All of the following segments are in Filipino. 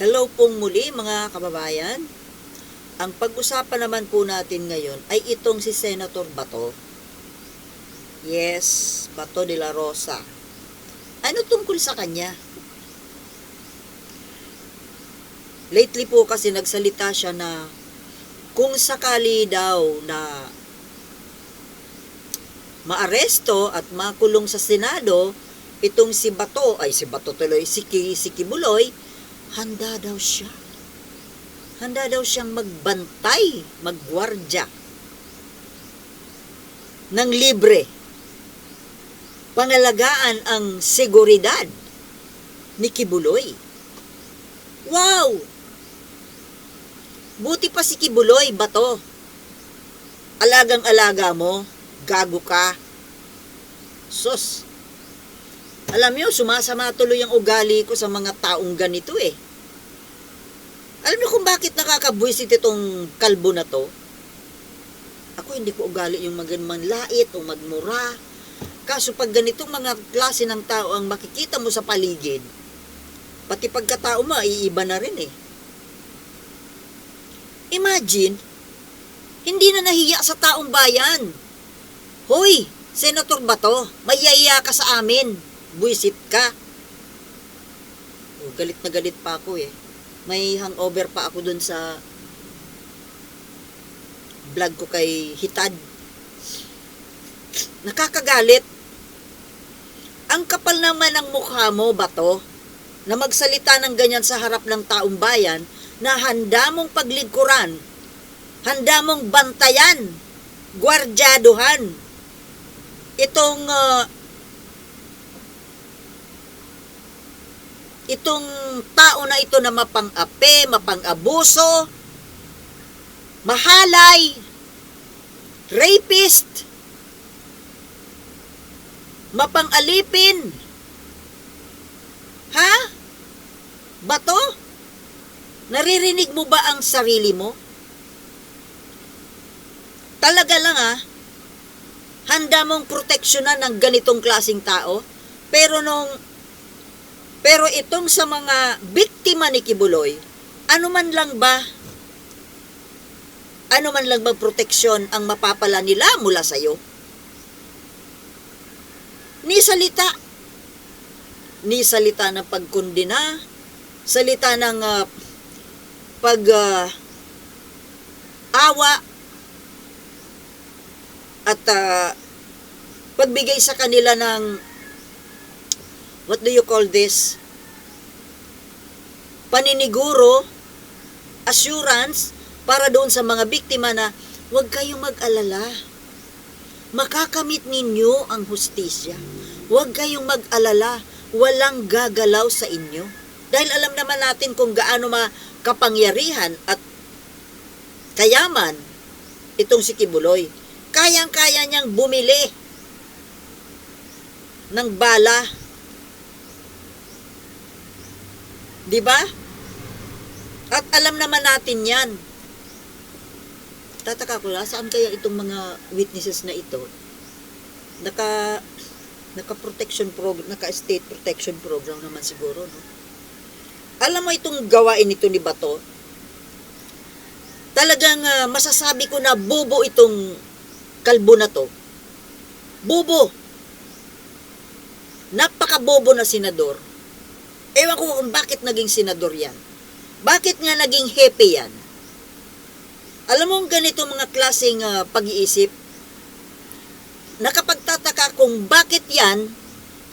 Hello pong muli mga kababayan. Ang pag-usapan naman po natin ngayon ay itong si Senator Bato. Yes, Bato de la Rosa. Ano tungkol sa kanya? Lately po kasi nagsalita siya na kung sakali daw na maaresto at makulong sa Senado, itong si Bato, ay si Bato tuloy, si, Ki, si Kibuloy, handa daw siya. Handa daw siyang magbantay, magwardya ng libre. Pangalagaan ang seguridad ni Kibuloy. Wow! Buti pa si Kibuloy, bato. Alagang-alaga mo, gago ka. Sus. Alam niyo, sumasama tuloy ang ugali ko sa mga taong ganito eh. Alam niyo kung bakit nakakabwisit itong kalbo na to? Ako hindi ko ugali yung magmanlait o magmura. Kaso pag ganitong mga klase ng tao ang makikita mo sa paligid, pati pagkatao mo, iiba na rin eh. Imagine, hindi na nahiya sa taong bayan. Hoy, Senator Bato, mayaya ka sa amin. Buisit ka. Oh, galit na galit pa ako eh. May hangover pa ako dun sa vlog ko kay Hitad. Nakakagalit. Ang kapal naman ng mukha mo, Bato, na magsalita ng ganyan sa harap ng taong bayan na handa mong paglingkuran, handa mong bantayan, gwardyaduhan, itong uh, itong tao na ito na mapang-ape, mapang-abuso, mahalay, rapist, mapang-alipin. Ha? Bato? Naririnig mo ba ang sarili mo? Talaga lang ah, handa mong proteksyonan ng ganitong klasing tao, pero nung pero itong sa mga biktima ni Kibuloy, ano man lang ba ano man lang bang proteksyon ang mapapala nila mula sa iyo? Ni salita. Ni salita ng pagkundina, salita ng ah, pag ah, awa at ah, pagbigay sa kanila ng what do you call this? Paniniguro, assurance, para doon sa mga biktima na huwag kayong mag-alala. Makakamit ninyo ang hustisya. Huwag kayong mag-alala. Walang gagalaw sa inyo. Dahil alam naman natin kung gaano makapangyarihan at kayaman itong si Kibuloy. Kayang-kaya niyang bumili ng bala. 'Di ba? At alam naman natin 'yan. Tataka ko lang, saan kaya itong mga witnesses na ito? Naka naka protection program, naka state protection program naman siguro, no? Alam mo itong gawain nito ni Bato? Talagang ah, masasabi ko na bobo itong kalbo na to. Bobo. Napakabobo na senador. Ewan ko kung bakit naging senador yan. Bakit nga naging hepe yan? Alam mo ganito mga klaseng ah, pag-iisip? Nakapagtataka kung bakit yan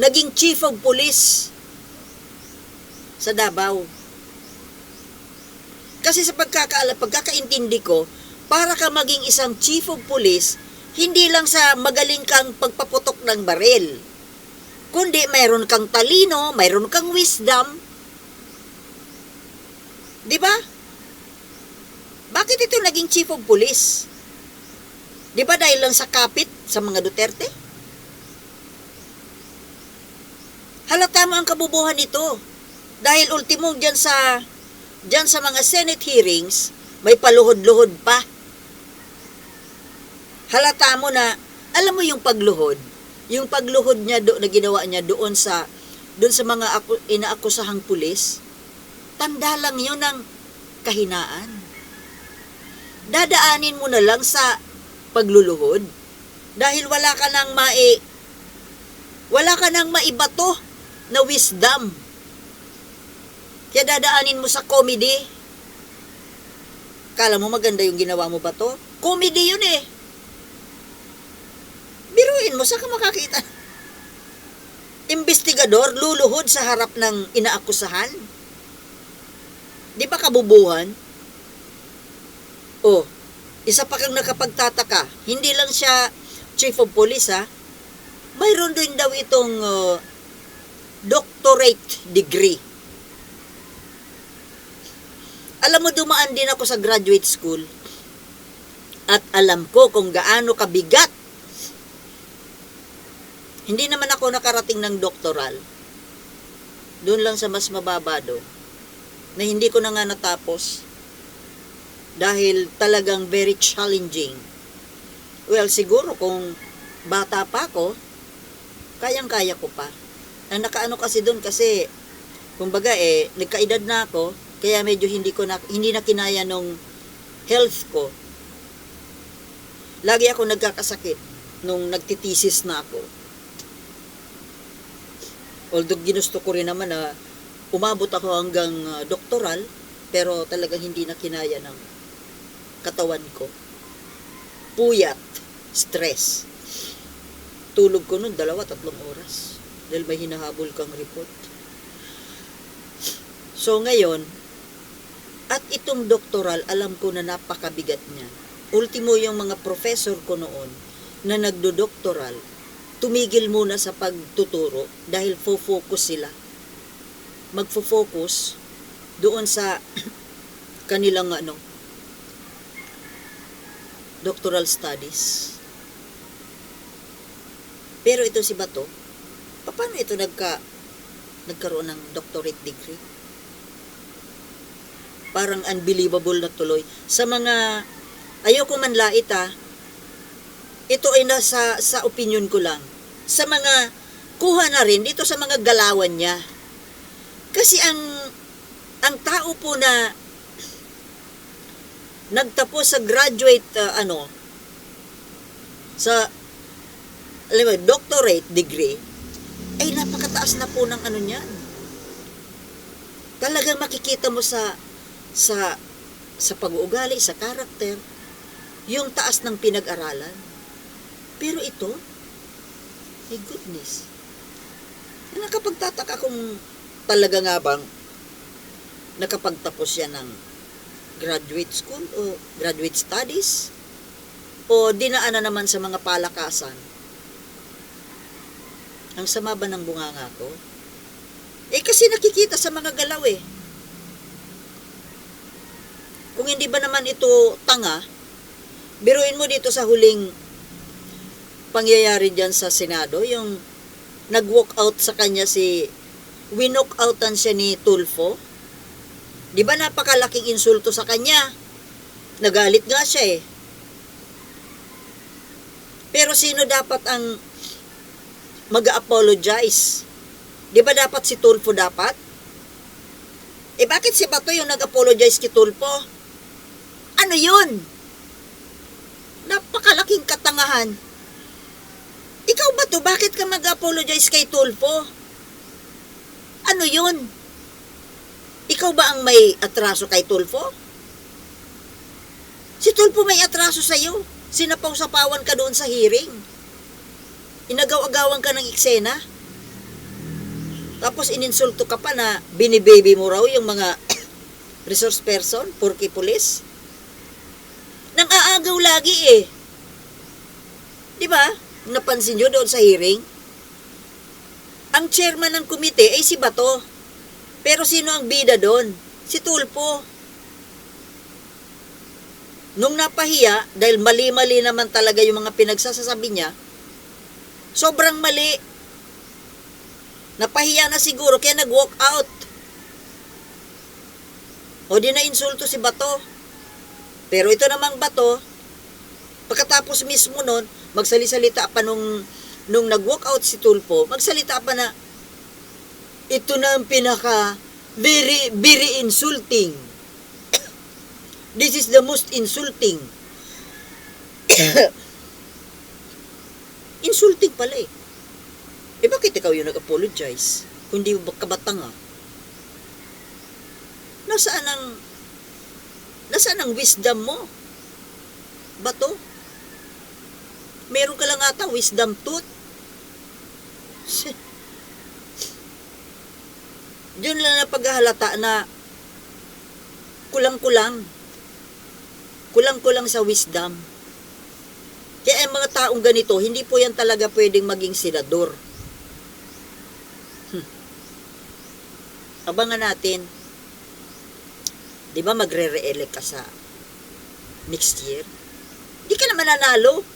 naging chief of police sa Davao. Kasi sa pagkakaala, pagkakaintindi ko, para ka maging isang chief of police, hindi lang sa magaling kang pagpaputok ng baril, kundi mayroon kang talino, mayroon kang wisdom. Di ba? Bakit ito naging chief of police? Di ba dahil lang sa kapit sa mga Duterte? Halata mo ang kabubuhan nito. Dahil ultimo dyan sa, dyan sa mga Senate hearings, may paluhod-luhod pa. Halata mo na, alam mo yung pagluhod, yung pagluhod niya do, na ginawa niya doon sa doon sa mga aku, inaakusahang pulis, tanda lang yun ng kahinaan. Dadaanin mo na lang sa pagluluhod dahil wala ka nang mai wala ka nang maibato na wisdom. Kaya dadaanin mo sa comedy. Kala mo maganda yung ginawa mo ba to? Comedy yun eh. Biruin mo, saan ka makakita? Investigador, luluhod sa harap ng inaakusahan? Di ba kabubuhan? Oh, isa pa kang nakapagtataka, hindi lang siya chief of police ha, mayroon din daw itong uh, doctorate degree. Alam mo, dumaan din ako sa graduate school at alam ko kung gaano kabigat. Hindi naman ako nakarating ng doktoral. Doon lang sa mas mababa doon. Na hindi ko na nga natapos. Dahil talagang very challenging. Well, siguro kung bata pa ako, kayang-kaya ko pa. Ang nakaano kasi doon kasi, kumbaga eh, nagkaedad na ako, kaya medyo hindi ko na, hindi na kinaya nung health ko. Lagi ako nagkakasakit nung nagtitisis na ako. Although ginusto ko rin naman na umabot ako hanggang ah, doktoral, pero talagang hindi na kinaya ng katawan ko. Puyat, stress. Tulog ko nun dalawa, tatlong oras. Dahil may hinahabol kang report. So ngayon, at itong doktoral, alam ko na napakabigat niya. Ultimo yung mga professor ko noon na nagdo-doktoral, tumigil muna sa pagtuturo dahil fo-focus sila. Magfo-focus doon sa kanilang ano, doctoral studies. Pero ito si Bato, paano ito nagka, nagkaroon ng doctorate degree? Parang unbelievable na tuloy. Sa mga, ayoko man lait ah, ito ay nasa sa opinion ko lang. Sa mga, kuha na rin dito sa mga galawan niya. Kasi ang, ang tao po na nagtapos sa graduate, ah, ano, sa alam mo, doctorate degree, ay napakataas na po ng ano niyan. Talagang makikita mo sa sa sa pag-uugali, sa karakter, yung taas ng pinag-aralan. Pero ito, my goodness. Nakapagtataka kung talaga nga bang nakapagtapos siya ng graduate school o graduate studies o dinaanan naman sa mga palakasan ang sama ba ng bunganga ko? Eh kasi nakikita sa mga galaw eh. Kung hindi ba naman ito tanga, biruin mo dito sa huling pangyayari dyan sa Senado, yung nag-walk out sa kanya si, winok outan siya ni Tulfo. Di ba napakalaking insulto sa kanya? Nagalit nga siya eh. Pero sino dapat ang mag-apologize. Di ba dapat si Tulfo dapat? Eh bakit si Bato yung nag-apologize kay Tulfo? Ano yun? Napakalaking katangahan. Ikaw ba to? Bakit ka mag-apologize kay Tulfo? Ano yun? Ikaw ba ang may atraso kay Tulfo? Si Tulfo may atraso sa'yo. Sinapaw-sapawan ka doon sa hearing inagaw-agawan ka ng eksena. Tapos ininsulto ka pa na binibaby mo raw yung mga resource person, porky police. Nang aagaw lagi eh. Di ba? Napansin nyo doon sa hearing? Ang chairman ng komite ay si Bato. Pero sino ang bida doon? Si Tulpo. Nung napahiya, dahil mali-mali naman talaga yung mga pinagsasasabi niya, Sobrang mali. Napahiya na siguro kaya nag-walk out. O di na insulto si Bato. Pero ito namang Bato, pagkatapos mismo nun, magsalisalita pa nung, nung nag-walk out si Tulpo, magsalita pa na, ito na ang pinaka Very, very insulting. This is the most insulting. insulting pala eh. Eh bakit ikaw yung nag-apologize? Kung di mo ba kabatanga? Nasaan ang nasaan ang wisdom mo? Bato? Meron ka lang ata wisdom tooth. Diyan lang na paghahalata na kulang-kulang. Kulang-kulang sa wisdom. Kaya ang mga taong ganito, hindi po yan talaga pwedeng maging senador. Hmm. Abangan natin. Di ba magre-re-elect ka sa next year? Di ka naman nanalo.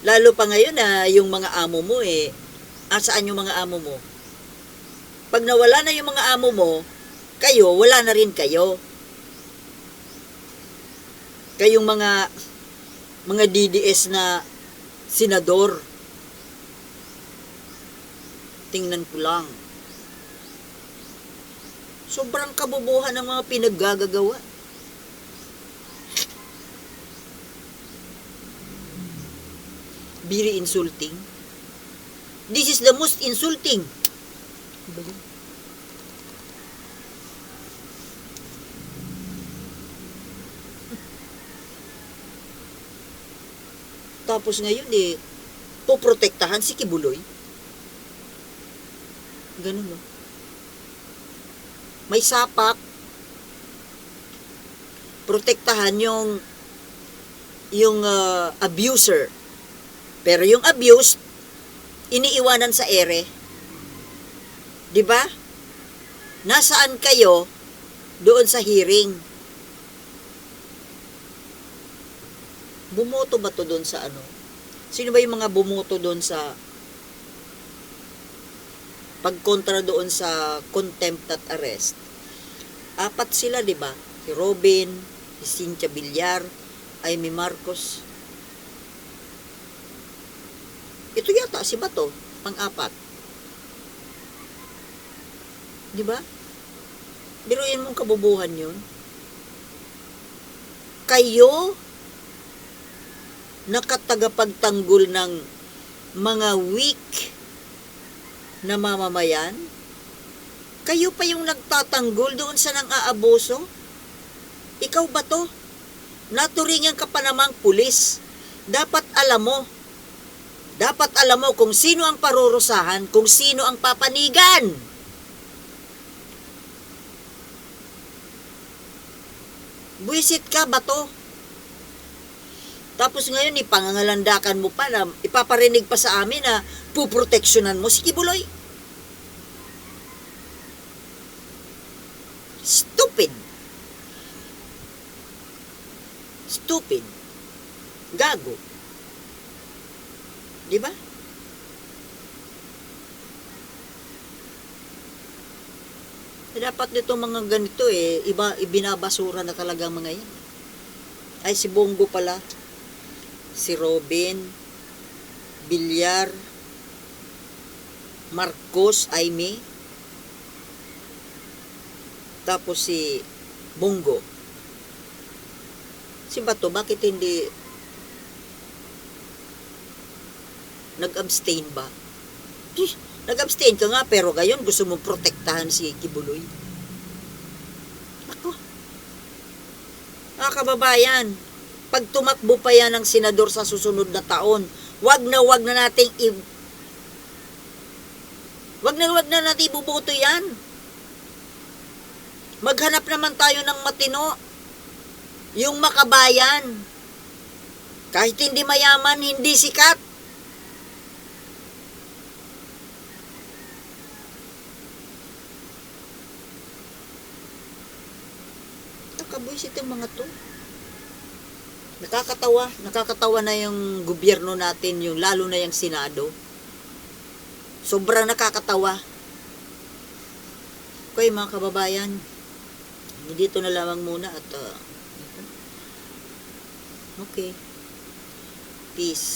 Lalo pa ngayon na yung mga amo mo eh, asaan yung mga amo mo? Pag nawala na yung mga amo mo, kayo, wala na rin kayo. Kayong mga mga DDS na senador. Tingnan ko lang. Sobrang kabubuhan ng mga pinaggagagawa. Very insulting. This is the most insulting. Tapos ngayon eh, poprotektahan si Kibuloy. Ganun no. May sapak. Protektahan yung yung ah, abuser. Pero yung abused, iniiwanan sa ere. 'Di ba? Nasaan kayo doon sa hearing? Bumoto ba to doon sa ano? Sino ba yung mga bumoto doon sa pagkontra doon sa contempt at arrest? Apat sila, 'di ba? Si Robin, si Cynthia Villar, Amy Marcos. Yata si Bato, pang-apat. Di ba? Biruin mong kabubuhan yun. Kayo, nakatagapagtanggol ng mga weak na mamamayan, kayo pa yung nagtatanggol doon sa nang aaboso? Ikaw ba to? Naturingan ka pa namang pulis. Dapat alam mo. Dapat alam mo kung sino ang parurusahan, kung sino ang papanigan. Buisit ka ba to? Tapos ngayon, ipangangalandakan mo pa na ipaparinig pa sa amin na puproteksyonan mo si Kibuloy. Stupid. Stupid. Gago. Di ba? Eh, Dapat nito mga ganito eh, iba, ibinabasura na talaga mga yan. Ay, si Bongo pala. Si Robin. Bilyar. Marcos, Aimee. Tapos si Bongo. Si Bato, bakit hindi nag-abstain ba? Eh, Nag-abstain ka nga, pero ngayon gusto mong protektahan si Kibuloy. Ako. Mga kababayan, pag tumakbo pa yan ng senador sa susunod na taon, wag na wag na nating i... Wag na wag na natin ibuboto yan. Maghanap naman tayo ng matino. Yung makabayan. Kahit hindi mayaman, hindi sikat. Nakabwisit yung mga to. Nakakatawa. Nakakatawa na yung gobyerno natin, yung lalo na yung Senado. Sobrang nakakatawa. Okay, mga kababayan. Dito na lamang muna at uh, okay. Peace.